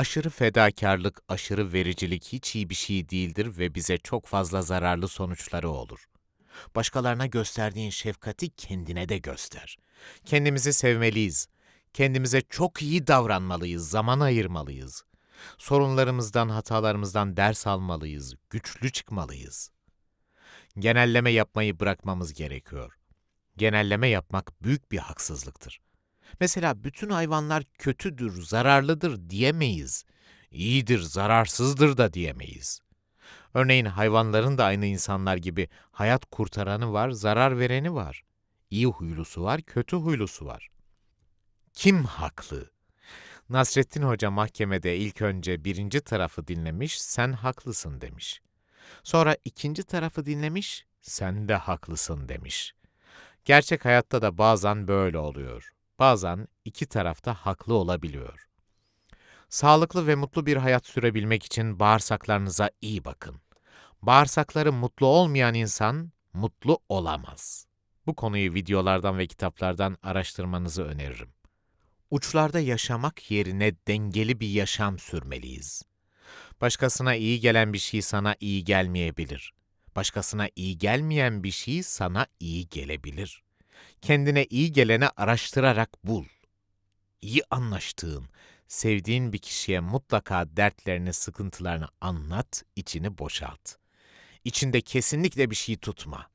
Aşırı fedakarlık, aşırı vericilik hiç iyi bir şey değildir ve bize çok fazla zararlı sonuçları olur. Başkalarına gösterdiğin şefkati kendine de göster. Kendimizi sevmeliyiz. Kendimize çok iyi davranmalıyız, zaman ayırmalıyız. Sorunlarımızdan, hatalarımızdan ders almalıyız, güçlü çıkmalıyız. Genelleme yapmayı bırakmamız gerekiyor. Genelleme yapmak büyük bir haksızlıktır. Mesela bütün hayvanlar kötüdür, zararlıdır diyemeyiz. İyidir, zararsızdır da diyemeyiz. Örneğin hayvanların da aynı insanlar gibi hayat kurtaranı var, zarar vereni var. İyi huylusu var, kötü huylusu var. Kim haklı? Nasrettin Hoca mahkemede ilk önce birinci tarafı dinlemiş, sen haklısın demiş. Sonra ikinci tarafı dinlemiş, sen de haklısın demiş. Gerçek hayatta da bazen böyle oluyor. Bazen iki tarafta haklı olabiliyor. Sağlıklı ve mutlu bir hayat sürebilmek için bağırsaklarınıza iyi bakın. Bağırsakları mutlu olmayan insan mutlu olamaz. Bu konuyu videolardan ve kitaplardan araştırmanızı öneririm. Uçlarda yaşamak yerine dengeli bir yaşam sürmeliyiz. Başkasına iyi gelen bir şey sana iyi gelmeyebilir. Başkasına iyi gelmeyen bir şey sana iyi gelebilir. Kendine iyi geleni araştırarak bul. İyi anlaştığın, sevdiğin bir kişiye mutlaka dertlerini, sıkıntılarını anlat, içini boşalt. İçinde kesinlikle bir şey tutma.